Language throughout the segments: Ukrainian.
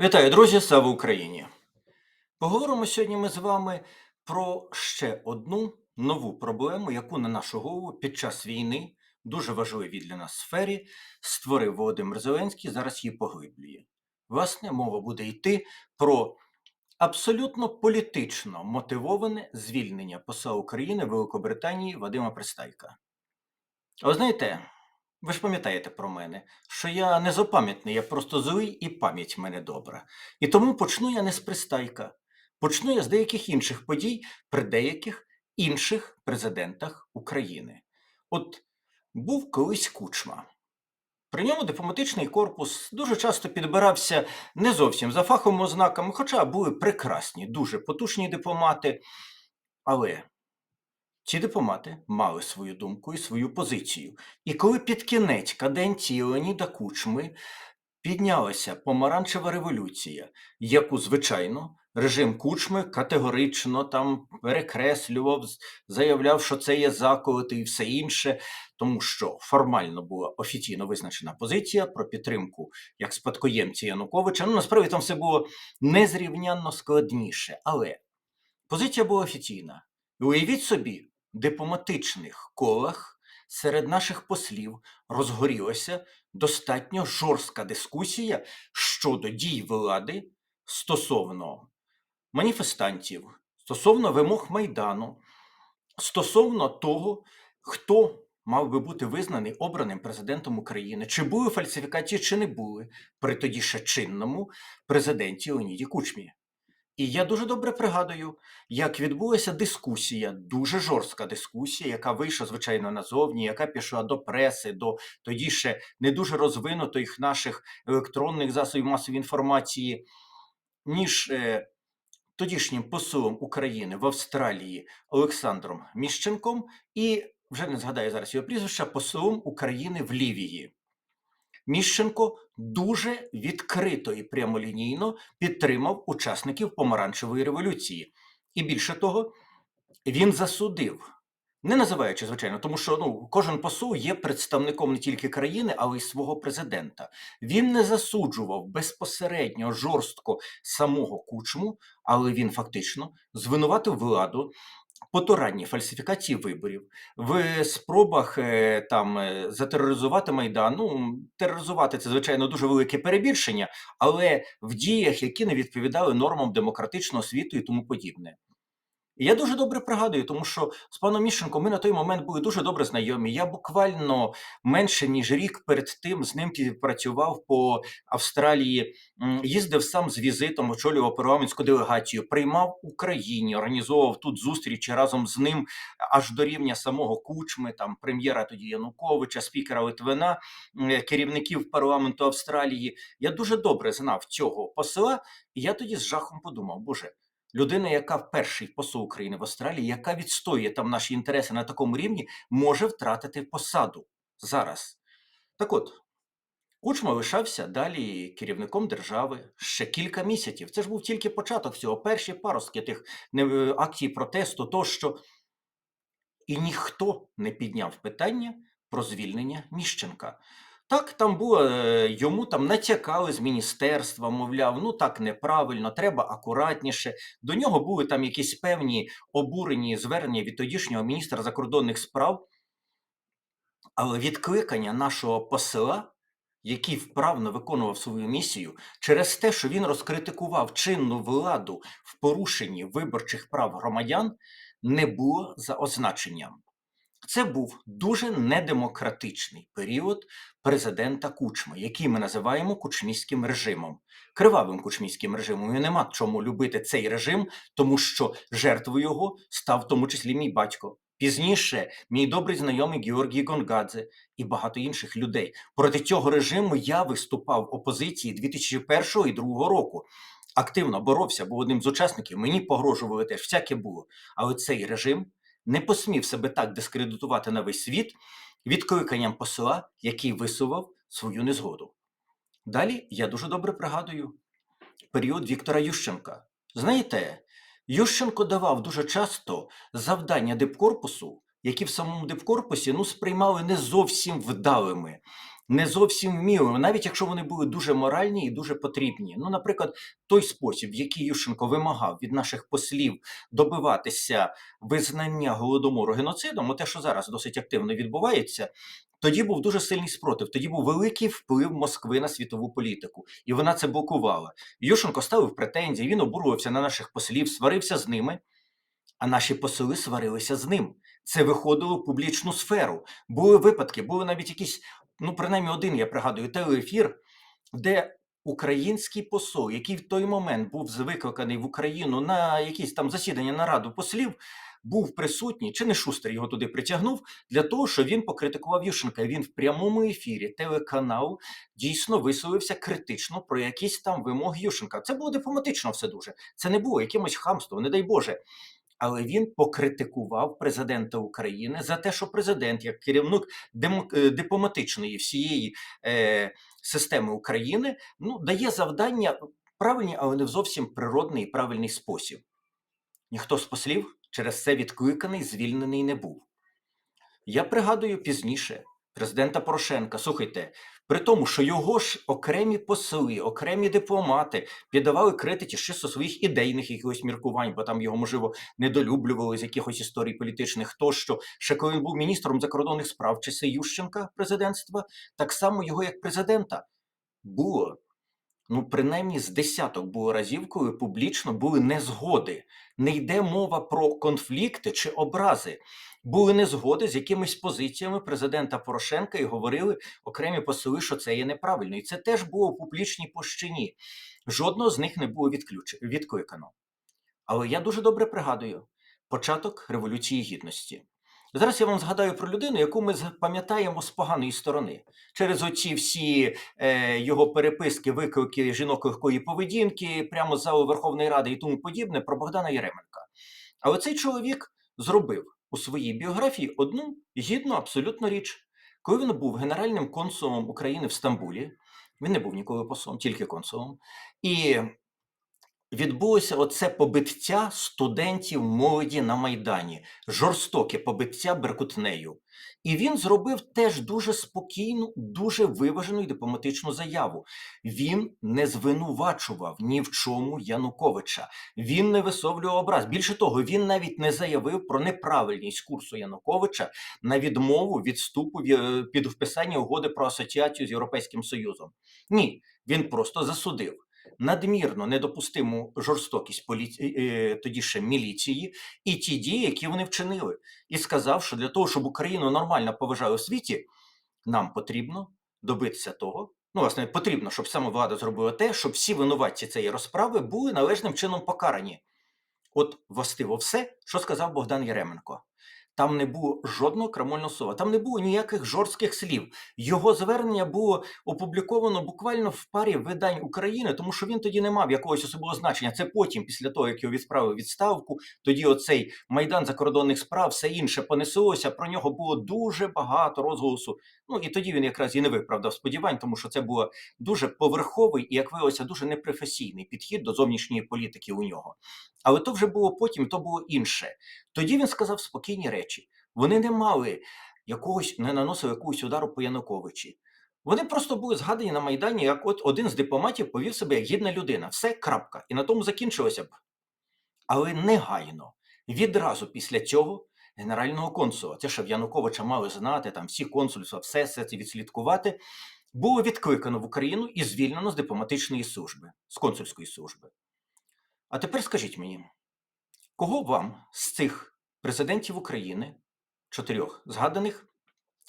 Вітаю, друзі! Слава Україні! Поговоримо сьогодні ми з вами про ще одну нову проблему, яку на нашу голову під час війни, дуже важливій для нас сфері, створив Володимир Зеленський, зараз її поглиблює. Власне, мова буде йти про абсолютно політично мотивоване звільнення посла України Великобританії Вадима Пристайка. А знаєте, ви ж пам'ятаєте про мене, що я не злопам'ятний, я просто злий і пам'ять мене добра. І тому почну я не з пристайка. Почну я з деяких інших подій при деяких інших президентах України. От був колись кучма. При ньому дипломатичний корпус дуже часто підбирався не зовсім за фаховими ознаками, хоча були прекрасні, дуже потужні дипломати. Але ці дипломати мали свою думку і свою позицію. І коли під кінець каденції Леоніда Кучми піднялася помаранчева революція, яку, звичайно, режим Кучми категорично там перекреслював, заявляв, що це є заколоти і все інше, тому що формально була офіційно визначена позиція про підтримку як спадкоємця Януковича. Ну, насправді там все було незрівнянно складніше, але позиція була офіційна. Уявіть собі, дипломатичних колах серед наших послів розгорілася достатньо жорстка дискусія щодо дій влади стосовно маніфестантів, стосовно вимог Майдану, стосовно того, хто мав би бути визнаний обраним президентом України, чи були фальсифікації, чи не були при тоді ще чинному президенті Леоніді Кучмі. І я дуже добре пригадую, як відбулася дискусія, дуже жорстка дискусія, яка вийшла, звичайно, назовні, яка пішла до преси, до тоді ще не дуже розвинутих наших електронних засобів масової інформації, між е, тодішнім послом України в Австралії Олександром Міщенком і вже не згадаю зараз його прізвища, послом України в Лівії. Міщенко дуже відкрито і прямолінійно підтримав учасників помаранчевої революції. І більше того, він засудив, не називаючи, звичайно, тому що ну, кожен посол є представником не тільки країни, але й свого президента. Він не засуджував безпосередньо жорстко самого кучму, але він фактично звинуватив владу потуранні фальсифікації виборів, в спробах е, там е, затероризувати Майдан. Ну, тероризувати це, звичайно, дуже велике перебільшення, але в діях, які не відповідали нормам демократичного світу і тому подібне. І я дуже добре пригадую, тому що з паном Міщенком ми на той момент були дуже добре знайомі. Я буквально менше ніж рік перед тим з ним працював по Австралії, їздив сам з візитом, очолював парламентську делегацію, приймав Україні, організовував тут зустрічі разом з ним аж до рівня самого Кучми, там прем'єра тоді Януковича, спікера Литвина, керівників парламенту Австралії. Я дуже добре знав цього посла, і я тоді з жахом подумав, боже. Людина, яка перший посол України в Австралії, яка відстоює там наші інтереси на такому рівні, може втратити посаду зараз. Так от, Кучма лишався далі керівником держави ще кілька місяців. Це ж був тільки початок всього, перші паростки тих акцій протесту, тощо. І ніхто не підняв питання про звільнення Міщенка. Так, там було е, йому там натякали з міністерства, мовляв, ну так неправильно, треба акуратніше. До нього були там якісь певні обурені звернення від тодішнього міністра закордонних справ. Але відкликання нашого посла, який вправно виконував свою місію, через те, що він розкритикував чинну владу в порушенні виборчих прав громадян, не було за означенням. Це був дуже недемократичний період президента Кучми, який ми називаємо кучміським режимом, кривавим кучміським режимом. І нема чому любити цей режим, тому що жертвою його став в тому числі мій батько. Пізніше мій добрий знайомий Георгій Гонгадзе і багато інших людей. Проти цього режиму я виступав в опозиції 2001 і 2002 року. Активно боровся, був одним з учасників. Мені погрожували теж, всяке було. Але цей режим не посмів себе так дискредитувати на весь світ відкликанням посла, який висував свою незгоду. Далі я дуже добре пригадую період Віктора Ющенка. Знаєте, Ющенко давав дуже часто завдання дипкорпусу, які в самому дипкорпусі ну, сприймали не зовсім вдалими. Не зовсім вміли, навіть якщо вони були дуже моральні і дуже потрібні. Ну, наприклад, той спосіб, в який Ющенко вимагав від наших послів добиватися визнання голодомору геноцидом, те, що зараз досить активно відбувається. Тоді був дуже сильний спротив, тоді був великий вплив Москви на світову політику, і вона це блокувала. Ющенко ставив претензії, він обурювався на наших послів, сварився з ними, а наші посли сварилися з ним. Це виходило в публічну сферу. Були випадки, були навіть якісь, ну принаймні один, я пригадую, телеефір, де український посол, який в той момент був викликаний в Україну на якісь там засідання на раду послів, був присутній, чи не Шустер його туди притягнув, для того, що він покритикував Ющенка. Він в прямому ефірі телеканал дійсно висловився критично про якісь там вимоги Ющенка. Це було дипломатично все дуже. Це не було якимось хамством, не дай Боже. Але він покритикував президента України за те, що президент, як керівник е, дипломатичної всієї е, системи України, ну дає завдання правильні, але не в зовсім природний і правильний спосіб. Ніхто з послів через це відкликаний, звільнений не був. Я пригадую пізніше президента Порошенка. Слухайте, при тому, що його ж окремі посли, окремі дипломати піддавали критиці чисто своїх ідейних якихось міркувань, бо там його, можливо, недолюблювали з якихось історій політичних тощо. Ще коли він був міністром закордонних справ часи Ющенка президентства, так само його як президента було. Ну, принаймні з десяток було разів, коли публічно були незгоди. Не йде мова про конфлікти чи образи. Були незгоди з якимись позиціями президента Порошенка і говорили окремі посли, що це є неправильно. І це теж було в публічній площині. Жодного з них не було відключ... відкликано. Але я дуже добре пригадую початок Революції Гідності. Зараз я вам згадаю про людину, яку ми пам'ятаємо з поганої сторони. Через оці всі е, його переписки, виклики жінок легкої поведінки, прямо з залу Верховної Ради і тому подібне про Богдана Яременка. Але цей чоловік зробив у своїй біографії одну гідну абсолютно річ. Коли він був генеральним консулом України в Стамбулі, він не був ніколи послом, тільки консулом. І відбулося оце побиття студентів молоді на Майдані, жорстоке побиття беркутнею. І він зробив теж дуже спокійну, дуже виважену і дипломатичну заяву. Він не звинувачував ні в чому Януковича. Він не висловлював образ. Більше того, він навіть не заявив про неправильність курсу Януковича на відмову від вступу в е, під вписання угоди про асоціацію з Європейським Союзом. Ні, він просто засудив надмірно недопустиму жорстокість полі... е, тоді ще міліції і ті дії, які вони вчинили, і сказав, що для того, щоб Україну нормально поважали у світі, нам потрібно добитися того. Ну, власне, потрібно, щоб саме влада зробила те, щоб всі винуватці цієї розправи були належним чином покарані. От властиво все, що сказав Богдан Яременко. Там не було жодного крамольного слова, там не було ніяких жорстких слів. Його звернення було опубліковано буквально в парі видань України, тому що він тоді не мав якогось особливого значення. Це потім, після того, як його відправили відставку, тоді оцей майдан закордонних справ, все інше понеслося. Про нього було дуже багато розголосу. Ну і тоді він якраз і не виправдав сподівань, тому що це було дуже поверховий і, як виявилося, дуже непрофесійний підхід до зовнішньої політики у нього. Але то вже було потім, то було інше. Тоді він сказав спокійні речі. Вони не мали якогось, не наносили якогось удару по Януковичі. Вони просто були згадані на Майдані, як от один з дипломатів повів себе як гідна людина. Все крапка. І на тому закінчилося б. Але негайно, відразу після цього, генерального консула, це що в Януковича мали знати, там всі консульства, все це відслідкувати, було відкликано в Україну і звільнено з дипломатичної служби, з консульської служби. А тепер скажіть мені, кого вам з цих президентів України, чотирьох згаданих,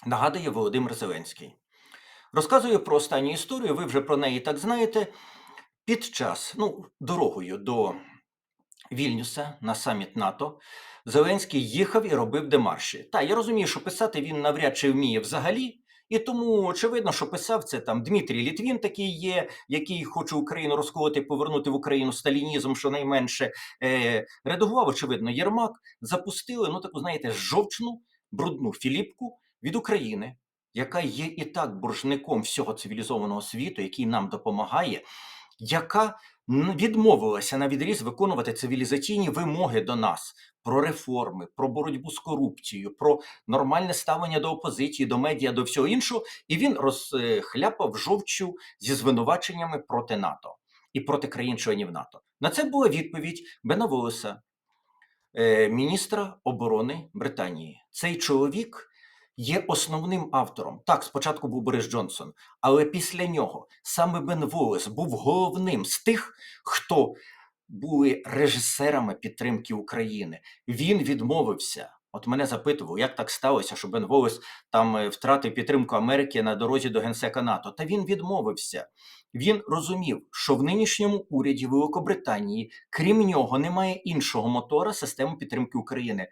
нагадує Володимир Зеленський? Розказую про останню історію, ви вже про неї так знаєте. Під час, ну, дорогою до Вільнюса на саміт НАТО Зеленський їхав і робив демарші. Та я розумію, що писати він навряд чи вміє взагалі. І тому очевидно, що писав це там Дмитрій Літвін, такий є, який хоче Україну розколоти, повернути в Україну сталінізм, щонайменше. Е, редагував, очевидно, Єрмак, запустили, ну таку, знаєте, жовчну, брудну філіпку від України, яка є і так боржником всього цивілізованого світу, який нам допомагає. яка відмовилася на відріз виконувати цивілізаційні вимоги до нас про реформи, про боротьбу з корупцією, про нормальне ставлення до опозиції, до медіа, до всього іншого, і він розхляпав жовчу зі звинуваченнями проти НАТО і проти країн-членів НАТО. На це була відповідь Бена Волеса, е, міністра оборони Британії. Цей чоловік є основним автором. Так, спочатку був Борис Джонсон, але після нього саме Бен Волес був головним з тих, хто були режисерами підтримки України. Він відмовився. От мене запитували, як так сталося, що Бен Волес там е, втратив підтримку Америки на дорозі до генсека НАТО. Та він відмовився. Він розумів, що в нинішньому уряді Великобританії, крім нього, немає іншого мотора системи підтримки України.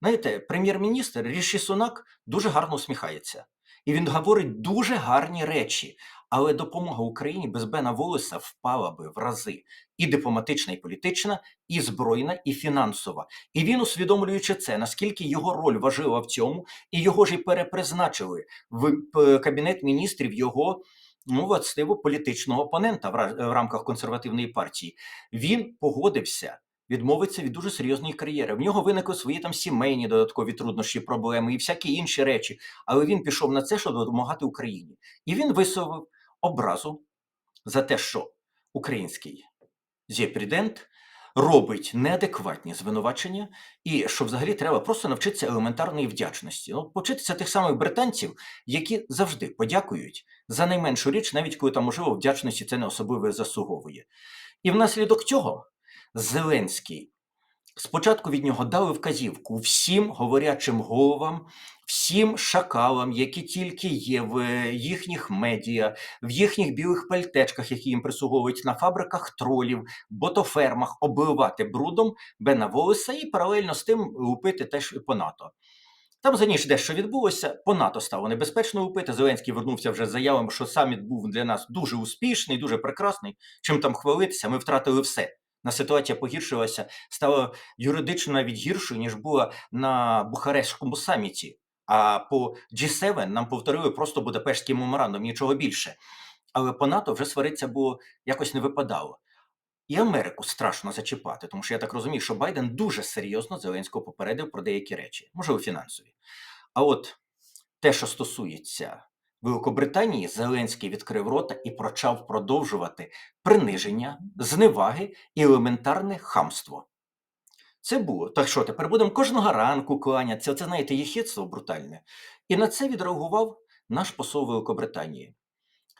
Знаєте, прем'єр-міністр Ріші Сунак дуже гарно усміхається. І він говорить дуже гарні речі. Але допомога Україні без Бена Волеса впала би в рази і дипломатична, і політична, і збройна, і фінансова. І він, усвідомлюючи це, наскільки його роль важлива в цьому, і його ж і перепризначили в кабінет міністрів його ну, властиво політичного опонента в ра- в рамках консервативної партії. Він погодився відмовиться від дуже серйозної кар'єри. В нього виникли свої там сімейні додаткові труднощі, проблеми і всякі інші речі. Але він пішов на це, щоб допомагати Україні. І він висловив образу за те, що український зєпрідент робить неадекватні звинувачення, і що взагалі треба просто навчитися елементарної вдячності. Ну, повчитися тих самих британців, які завжди подякують за найменшу річ, навіть коли там, можливо, вдячності це не особливо заслуговує. І внаслідок цього Зеленський спочатку від нього дали вказівку всім говорячим головам, всім шакалам, які тільки є в е, їхніх медіа, в їхніх білих пальтечках, які їм прислуговують на фабриках тролів, ботофермах, обливати брудом Бена Волеса і паралельно з тим лупити теж по НАТО. Там за ніч дещо відбулося, по НАТО стало небезпечно лупити. Зеленський вернувся вже з заявами, що саміт був для нас дуже успішний, дуже прекрасний. Чим там хвалитися, ми втратили все. На ситуація погіршилася, стала юридично навіть гіршою, ніж була на Бухарестському саміті. А по G7 нам повторили просто Будапештський меморандум, нічого більше. Але по НАТО вже сваритися було якось не випадало. І Америку страшно зачіпати, тому що я так розумію, що Байден дуже серйозно Зеленського попередив про деякі речі, можливо, фінансові. А от те, що стосується Великобританії, Зеленський відкрив рота і почав продовжувати приниження, зневаги і елементарне хамство. Це було. Так що тепер будемо кожного ранку кланятися. Це, знаєте, єхідство брутальне. І на це відреагував наш посол Великобританії.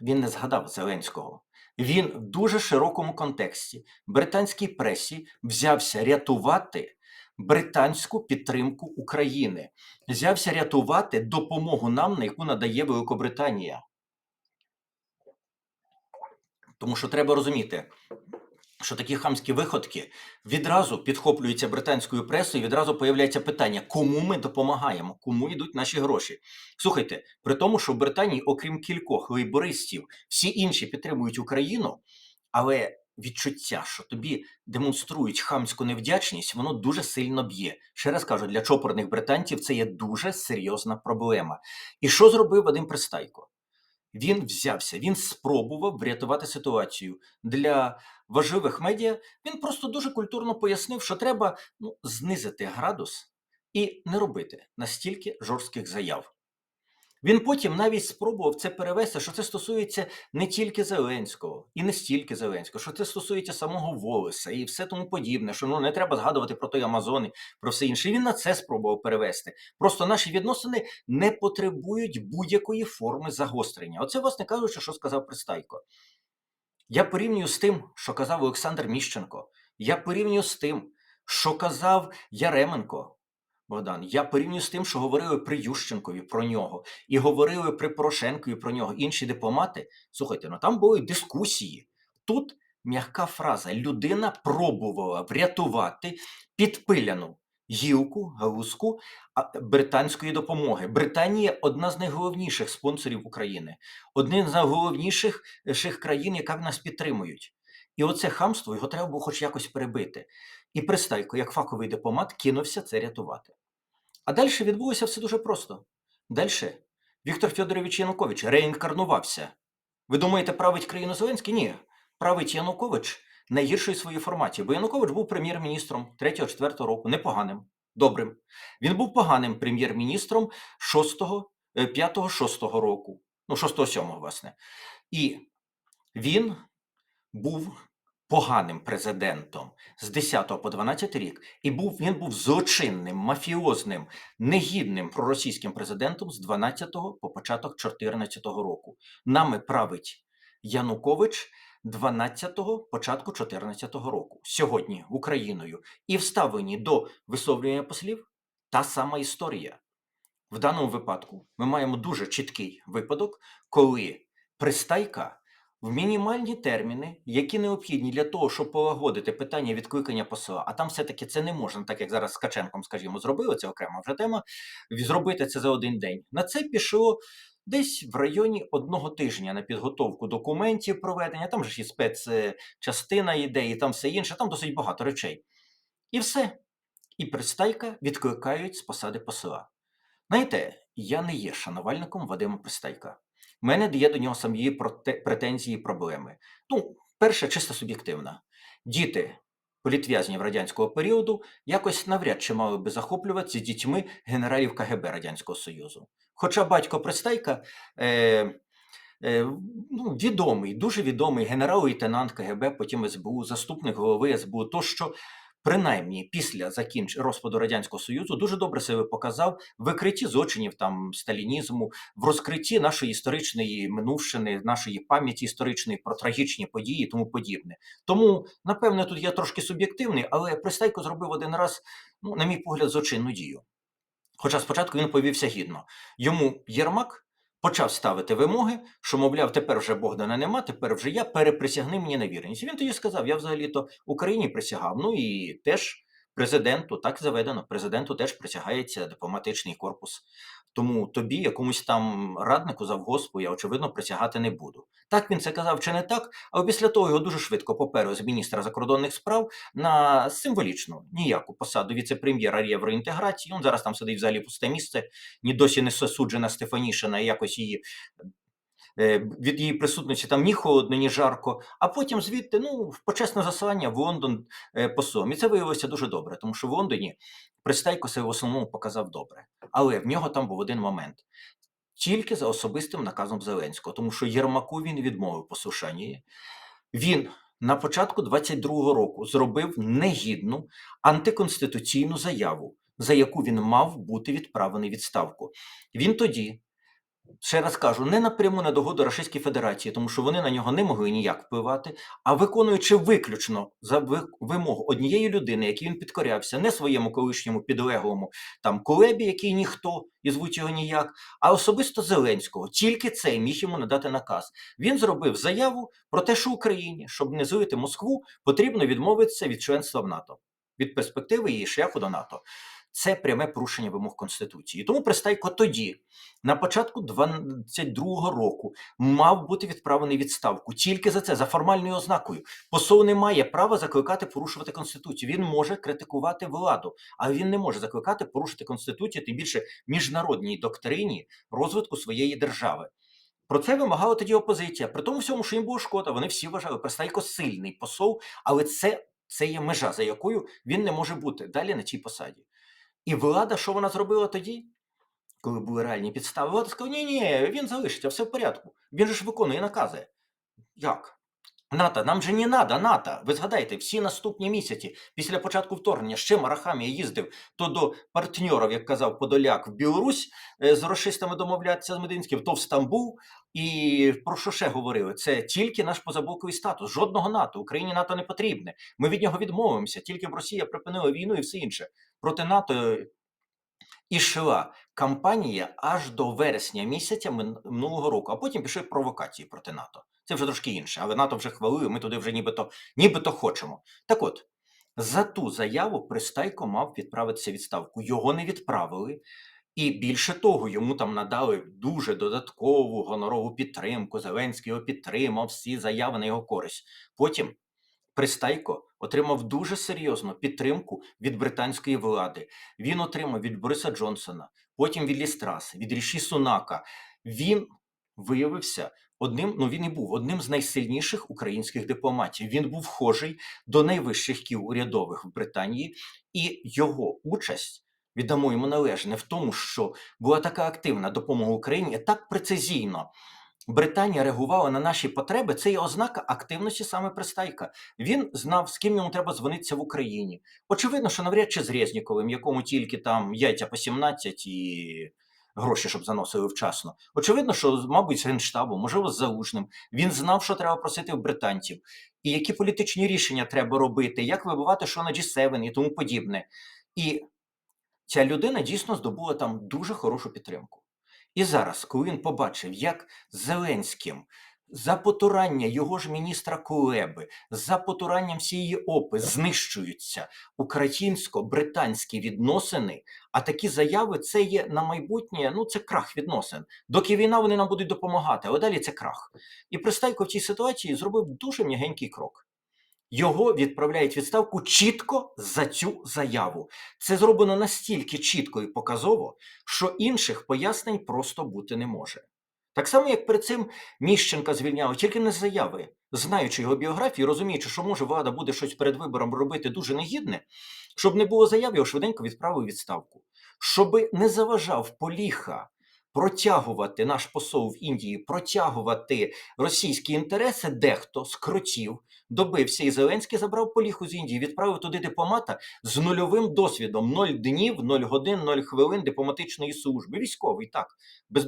Він не згадав Зеленського. Він в дуже широкому контексті британській пресі взявся рятувати британську підтримку України, взявся рятувати допомогу нам, на яку надає Великобританія. Тому що треба розуміти, що такі хамські виходки відразу підхоплюються британською пресою, і відразу появляється питання, кому ми допомагаємо, кому йдуть наші гроші. Слухайте, при тому, що в Британії, окрім кількох лейбористів, всі інші підтримують Україну, але відчуття, що тобі демонструють хамську невдячність, воно дуже сильно б'є. Ще раз кажу, для чопорних британців це є дуже серйозна проблема. І що зробив Вадим Пристайко? Він взявся, він спробував врятувати ситуацію для важливих медіа. Він просто дуже культурно пояснив, що треба ну, знизити градус і не робити настільки жорстких заяв. Він потім навіть спробував це перевести, що це стосується не тільки Зеленського і не стільки Зеленського, що це стосується самого Волеса і все тому подібне, що ну не треба згадувати про той Амазон, і про все інше. І він на це спробував перевести. Просто наші відносини не потребують будь-якої форми загострення. Оце, власне кажучи, що сказав Пристайко. Я порівнюю з тим, що казав Олександр Міщенко. Я порівнюю з тим, що казав Яременко. Богдан, я порівнюю з тим, що говорили при Ющенкові про нього, і говорили при Порошенкові про нього інші дипломати. Слухайте, ну там були дискусії. Тут м'яка фраза: людина пробувала врятувати підпиляну гілку, галузку британської допомоги. Британія одна з найголовніших спонсорів України, одна з найголовніших е, країн, яка нас підтримують. І оце хамство його треба було хоч якось перебити. І Пристайко, як фаховий дипломат, кинувся це рятувати. А далі відбулося все дуже просто. Далі Віктор Федорович Янукович реінкарнувався. Ви думаєте, править країну Зеленський? Ні. править Янукович найгіршої своїй форматі, бо Янукович був прем'єр-міністром 3-4 року, непоганим, добрим. Він був поганим прем'єр-міністром 6-го, 5-6 року, ну 6-7, власне. І він був поганим президентом з 10 по 12 рік, і був він був злочинним, мафіозним, негідним проросійським президентом з 12 по початок 14 року. Нами править Янукович 12-го, початку 14-го року. Сьогодні Україною і вставлені до висловлювання послів та сама історія. В даному випадку ми маємо дуже чіткий випадок, коли пристайка в мінімальні терміни, які необхідні для того, щоб полагодити питання відкликання посла, а там все-таки це не можна, так як зараз з Ткаченком, скажімо, зробили, це окрема вже тема, зробити це за один день. На це пішло десь в районі одного тижня на підготовку документів проведення, там же ж і спецчастина йде, і там все інше, там досить багато речей. І все. І пристайка відкликають з посади посла. Знаєте, я не є шанувальником Вадима Пристайка. Мене є до нього самі претензії і проблеми. Ну, перше, чисто суб'єктивна. Діти політв'язнів радянського періоду якось навряд чи мали би захоплюватися дітьми генералів КГБ Радянського Союзу. Хоча батько Пристайка е, е, ну, відомий, дуже відомий генерал-лейтенант КГБ, потім СБУ, заступник голови СБУ, тощо принаймні після закінч... розпаду Радянського Союзу дуже добре себе показав в викритті злочинів там сталінізму, в розкритті нашої історичної минувшини, нашої пам'яті історичної про трагічні події і тому подібне. Тому, напевне, тут я трошки суб'єктивний, але Пристайко зробив один раз, ну, на мій погляд, злочинну дію. Хоча спочатку він повівся гідно. Йому Єрмак почав ставити вимоги, що, мовляв, тепер вже Богдана нема, тепер вже я, переприсягни мені на вірність. Він тоді сказав: я взагалі-то Україні присягав. Ну і теж президенту, так заведено, президенту теж присягається дипломатичний корпус. Тому тобі, якомусь там раднику завгоспу, я очевидно присягати не буду. Так він це казав чи не так, але після того його дуже швидко поперли з міністра закордонних справ на символічну ніяку посаду віце-прем'єра євроінтеграції. Він зараз там сидить взагалі пусте місце, ні досі не сосуджена Стефанішина, і якось її. Е, Від її присутності там ні холодно, ні жарко, а потім звідти ну, в почесне заслання в Лондон е, послом. І це виявилося дуже добре, тому що в Лондоні Пристайко себе в основному показав добре. Але в нього там був один момент. Тільки за особистим наказом Зеленського, тому що Єрмаку він відмовив послушання. Він на початку 22-го року зробив негідну антиконституційну заяву, за яку він мав бути відправлений відставку. Він тоді, ще раз кажу, не напряму на догоду Російської Федерації, тому що вони на нього не могли ніяк впливати, а виконуючи виключно за вимогу однієї людини, якій він підкорявся, не своєму колишньому підлеглому там Кулебі, який ніхто і звуть його ніяк, а особисто Зеленського. Тільки цей міг йому надати наказ. Він зробив заяву про те, що Україні, щоб не злити Москву, потрібно відмовитися від членства в НАТО, від перспективи її шляху до НАТО. Це пряме порушення вимог Конституції. Тому Пристайко тоді, на початку 22-го року, мав бути відправлений відставку. Тільки за це, за формальною ознакою. Посол не має права закликати порушувати Конституцію. Він може критикувати владу, але він не може закликати порушити Конституцію, тим більше міжнародній доктрині розвитку своєї держави. Про це вимагала тоді опозиція. При тому всьому, що їм було шкода. Вони всі вважали Пристайко сильний посол, але це, це є межа, за якою він не може бути далі на цій посаді. І влада, що вона зробила тоді? Коли були реальні підстави, влада сказала, ні, ні, він залишиться, все в порядку. Він же ж виконує накази. Як? НАТО, нам же не надо НАТО. Ви згадайте, всі наступні місяці після початку вторгнення ще Марахамія їздив то до партньорів, як казав Подоляк, в Білорусь з рашистами домовлятися з Мединським, то в Стамбул. І про що ще говорили? Це тільки наш позаблоковий статус. Жодного НАТО. Україні НАТО не потрібне. Ми від нього відмовимося. Тільки б Росія припинила війну і все інше. Проти НАТО е, ішла кампанія аж до вересня місяця минулого року, а потім пішли провокації проти НАТО. Це вже трошки інше, але НАТО вже хвалили, ми туди вже нібито, нібито хочемо. Так от, за ту заяву Пристайко мав відправитися відставку. Його не відправили. І більше того, йому там надали дуже додаткову гонорову підтримку. Зеленський його підтримав, всі заяви на його користь. Потім Пристайко отримав дуже серйозну підтримку від британської влади. Він отримав від Бориса Джонсона, потім від Лістраси, від Ріші Сунака. Він виявився одним, ну він і був одним з найсильніших українських дипломатів. Він був вхожий до найвищих кіл урядових в Британії, і його участь. Віддамо йому належне в тому, що була така активна допомога Україні, так прецизійно Британія реагувала на наші потреби. Це є ознака активності саме Пристайка. Він знав, з ким йому треба дзвонитися в Україні. Очевидно, що навряд чи з Резніковим, якому тільки там яйця по 17 і гроші, щоб заносили вчасно. Очевидно, що, мабуть, з Генштабом, можливо, з Залужним. Він знав, що треба просити в британців, і які політичні рішення треба робити, як вибивати що на G7 і тому подібне. І ця людина дійсно здобула там дуже хорошу підтримку. І зараз, коли він побачив, як Зеленським за потурання його ж міністра Кулеби, за потуранням всієї опи знищуються українсько-британські відносини, а такі заяви це є на майбутнє, ну це крах відносин. Доки війна вони нам будуть допомагати, а далі це крах. І Пристайко в цій ситуації зробив дуже м'ягенький крок. Його відправляють відставку чітко за цю заяву. Це зроблено настільки чітко і показово, що інших пояснень просто бути не може. Так само, як перед цим Міщенка звільняли, тільки не з заяви, знаючи його біографію, розуміючи, що може влада буде щось перед вибором робити дуже негідне, щоб не було заяв, його швиденько відправив відставку. Щоби не заважав поліха протягувати наш посол в Індії, протягувати російські інтереси, дехто з кротів добився, і Зеленський забрав поліху з Індії, відправив туди дипломата з нульовим досвідом: 0 днів, 0 годин, 0 хвилин дипломатичної служби. Військовий так, без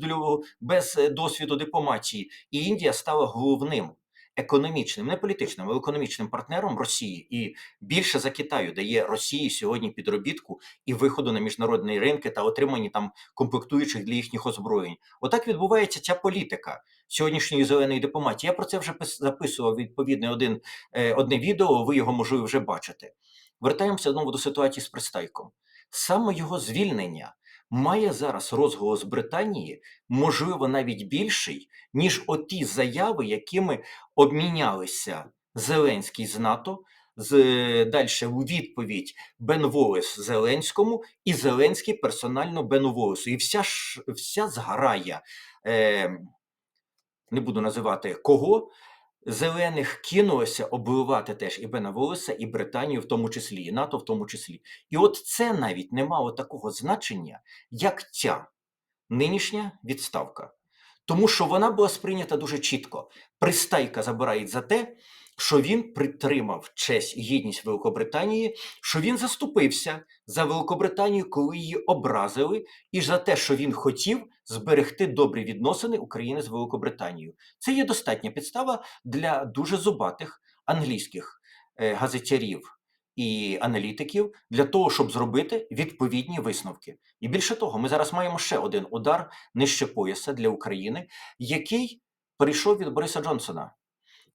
без е, досвіду дипломатії. І Індія стала головним. Економічним, не політичним, а економічним партнером Росії і більше за Китаю дає Росії сьогодні підробітку і виходу на міжнародні ринки та отримані там комплектуючих для їхніх озброєнь. Отак відбувається ця політика сьогоднішньої зеленої дипломатії. Я про це вже пис- записував відповідне один, е, одне відео. Ви його можливо вже бачите. Вертаємося знову до ситуації з Пристайком. Саме його звільнення має зараз розголос Британії, можливо, навіть більший, ніж оті заяви, якими обмінялися Зеленський з НАТО. З далі у відповідь Бен Волес Зеленському і Зеленський персонально Бену Волесу. І вся вся зграя, е, не буду називати кого, зелених кинулося обливати теж і Бена Волеса, і Британію, в тому числі, і НАТО в тому числі. І от це навіть не мало такого значення, як ця нинішня відставка. Тому що вона була сприйнята дуже чітко. Пристайка забирають за те, що він притримав честь і гідність Великобританії, що він заступився за Великобританію, коли її образили, і за те, що він хотів зберегти добрі відносини України з Великобританією. Це є достатня підстава для дуже зубатих англійських е, газетярів і аналітиків для того, щоб зробити відповідні висновки. І більше того, ми зараз маємо ще один удар нижче пояса для України, який перейшов від Бориса Джонсона.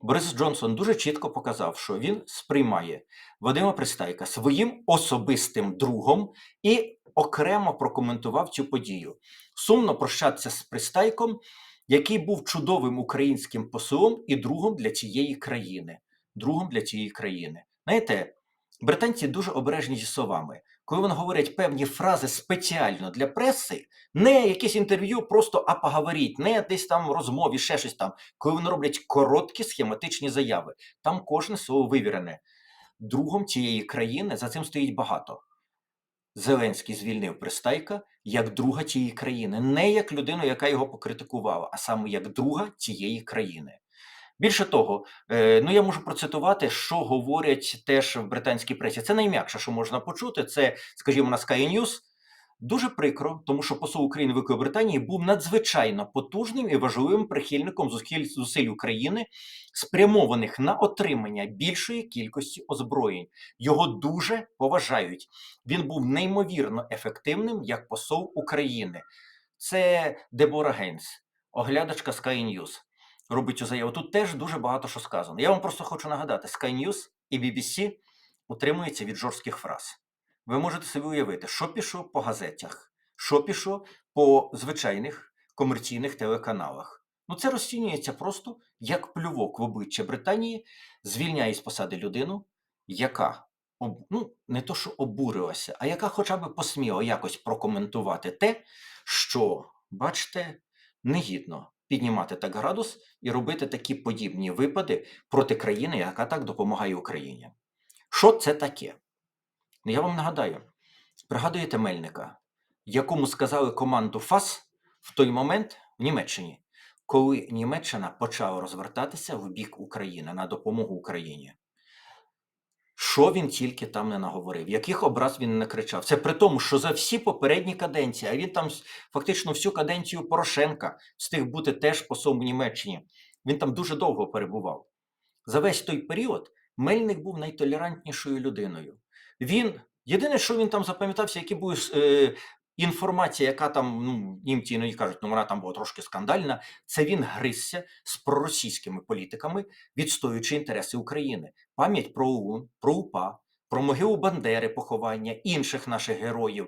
Борис Джонсон дуже чітко показав, що він сприймає Вадима Пристайка своїм особистим другом і окремо прокоментував цю подію. Сумно прощатися з Пристайком, який був чудовим українським послом і другом для цієї країни. Другом для цієї країни. Знаєте, британці дуже обережні зі словами. Коли вони говорять певні фрази спеціально для преси, не якесь інтерв'ю, просто а поговоріть, не десь там в розмові, ще щось там. Коли вони роблять короткі схематичні заяви, там кожне слово вивірене. Другом цієї країни за цим стоїть багато. Зеленський звільнив Пристайка як друга цієї країни, не як людину, яка його покритикувала, а саме як друга цієї країни. Більше того, е, ну я можу процитувати, що говорять теж в британській пресі. Це найм'якше, що можна почути. Це, скажімо, на Sky News. Дуже прикро, тому що посол України Великої Британії був надзвичайно потужним і важливим прихильником зусиль, України, спрямованих на отримання більшої кількості озброєнь. Його дуже поважають. Він був неймовірно ефективним як посол України. Це Дебора Гейнс, оглядачка Sky News робить цю заяву. Тут теж дуже багато що сказано. Я вам просто хочу нагадати: Sky News і BBC утримуються від жорстких фраз. Ви можете собі уявити, що пішло по газетях, що пішло по звичайних комерційних телеканалах. Ну, це розцінюється просто як плювок в обличчя Британії, звільняє з посади людину, яка ну, не то, що обурилася, а яка хоча б посміла якось прокоментувати те, що, бачите, негідно піднімати так градус і робити такі подібні випади проти країни, яка так допомагає Україні. Що це таке? Ну, Я вам нагадаю, пригадуєте Мельника, якому сказали команду ФАС в той момент в Німеччині, коли Німеччина почала розвертатися в бік України на допомогу Україні. Що він тільки там не наговорив, яких образ він не кричав. Це при тому, що за всі попередні каденції, а він там фактично всю каденцію Порошенка встиг бути теж посом в Німеччині. Він там дуже довго перебував. За весь той період Мельник був найтолерантнішою людиною. Він єдине, що він там запам'ятався, які були е, інформація, яка там ну, німці іноді кажуть, ну вона там була трошки скандальна. Це він гризся з проросійськими політиками, відстоюючи інтереси України. Пам'ять про ОУН, про УПА, про могилу Бандери, поховання інших наших героїв.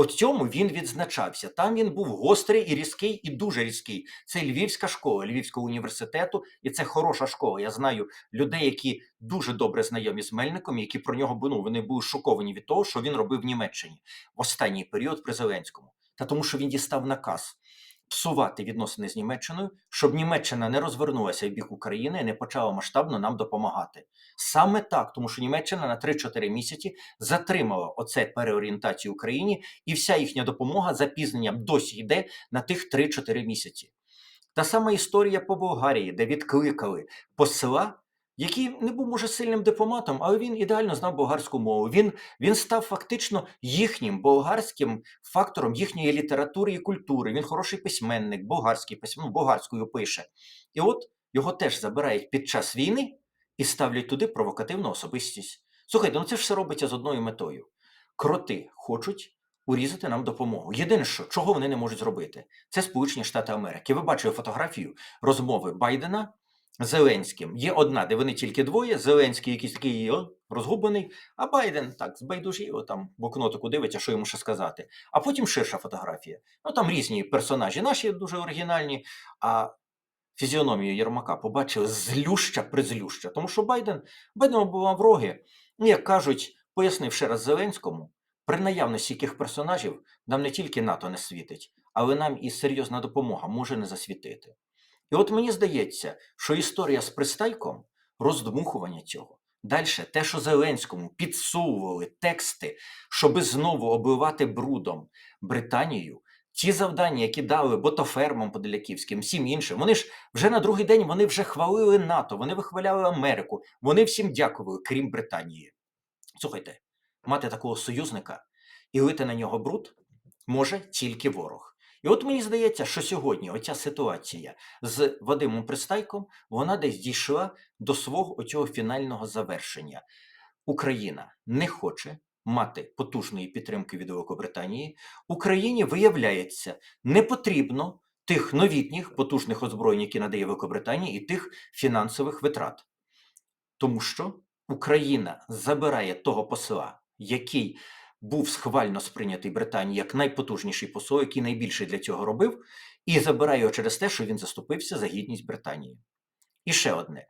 От цьому він відзначався. Там він був гострий і різкий, і дуже різкий. Це Львівська школа Львівського університету, і це хороша школа. Я знаю людей, які дуже добре знайомі з Мельником, які про нього ну, вони були шоковані від того, що він робив в Німеччині в останній період при Зеленському. Та тому, що він дістав наказ псувати відносини з Німеччиною, щоб Німеччина не розвернулася в бік України і не почала масштабно нам допомагати. Саме так, тому що Німеччина на 3-4 місяці затримала оце переорієнтацію Україні, і вся їхня допомога запізненням досі йде на тих 3-4 місяці. Та сама історія по Болгарії, де відкликали посла, який не був може сильним дипломатом, але він ідеально знав болгарську мову. Він, він став фактично їхнім болгарським фактором їхньої літератури і культури. Він хороший письменник, болгарський письменник, ну, болгарською пише. І от його теж забирають під час війни і ставлять туди провокативну особистість. Слухайте, ну це ж все робиться з одною метою. Кроти хочуть урізати нам допомогу. Єдине, що чого вони не можуть зробити, це Сполучені Штати Америки. Ви бачили фотографію розмови Байдена Зеленським. Є одна, де вони тільки двоє. Зеленський якийсь такий о, розгублений, а Байден так збайдужів, там в окнотику дивиться, що йому ще сказати. А потім ширша фотографія. Ну там різні персонажі, наші дуже оригінальні. А фізіономію Єрмака побачили злюща призлюща. Тому що Байден Байден був вроги. Ну, як кажуть, пояснив ще раз Зеленському, при наявності яких персонажів нам не тільки НАТО не світить, але нам і серйозна допомога може не засвітити. І от мені здається, що історія з пристайком, роздмухування цього, далі те, що Зеленському підсовували тексти, щоби знову обливати брудом Британію, ті завдання, які дали ботофермам подоляківським, всім іншим, вони ж вже на другий день вони вже хвалили НАТО, вони вихваляли Америку, вони всім дякували, крім Британії. Слухайте, мати такого союзника і лити на нього бруд може тільки ворог. І от мені здається, що сьогодні оця ситуація з Вадимом Пристайком, вона десь дійшла до свого оцього фінального завершення. Україна не хоче мати потужної підтримки від Великобританії. Україні виявляється, не потрібно тих новітніх потужних озброєнь, які надає Великобританія, і тих фінансових витрат. Тому що Україна забирає того посла, який був схвально сприйнятий Британією як найпотужніший посол, який найбільше для цього робив, і забирає його через те, що він заступився за гідність Британії. І ще одне: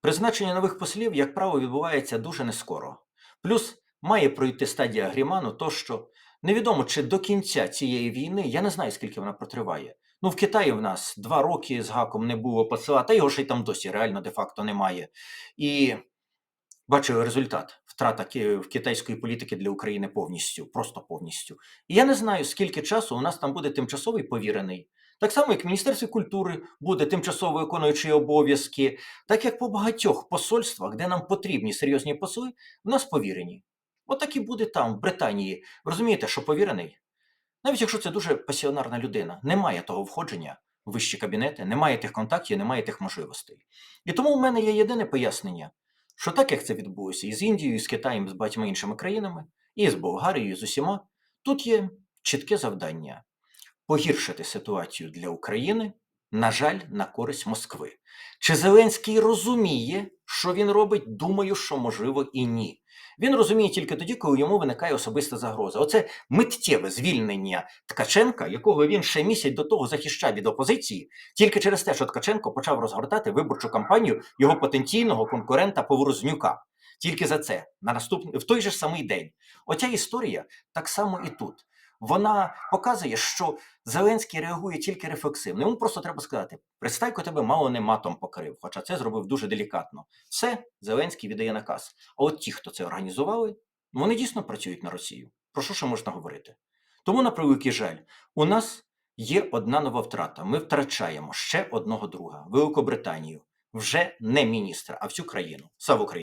призначення нових послів, як правило, відбувається дуже нескоро. Плюс має пройти стадія гріману, то що невідомо, чи до кінця цієї війни, я не знаю, скільки вона протриває. Ну, в Китаї в нас два роки з гаком не було посила, та його ще й там досі реально де-факто немає. І бачили результат. Втрата в китайської політики для України повністю, просто повністю. І я не знаю, скільки часу у нас там буде тимчасовий повірений. Так само, як в Міністерстві культури буде тимчасово виконуючий обов'язки, так як по багатьох посольствах, де нам потрібні серйозні посли, в нас повірені. Отак і буде там, в Британії. Розумієте, що повірений? Навіть якщо це дуже пасіонарна людина, немає того входження в вищі кабінети, немає тих контактів, немає тих можливостей. І тому в мене є єдине пояснення, що так як це відбулося і з Індією, і з Китаєм, і з багатьма іншими країнами, і з Болгарією, і з усіма, тут є чітке завдання погіршити ситуацію для України, на жаль, на користь Москви. Чи Зеленський розуміє, що він робить? Думаю, що можливо і ні. Він розуміє тільки тоді, коли йому виникає особиста загроза. Оце миттєве звільнення Ткаченка, якого він ще місяць до того захищав від опозиції, тільки через те, що Ткаченко почав розгортати виборчу кампанію його потенційного конкурента Поворознюка. Тільки за це на наступний в той же самий день. Оця історія так само і тут. вона показує, що Зеленський реагує тільки рефлексивно. Йому просто треба сказати: Пристайко тебе мало не матом покрив, хоча це зробив дуже делікатно. Все, Зеленський віддає наказ. А от ті, хто це організували, вони дійсно працюють на Росію. Про що ще можна говорити? Тому, на превеликий жаль, у нас є одна нова втрата. Ми втрачаємо ще одного друга Великобританію, вже не міністра, а всю країну. Слава Україні!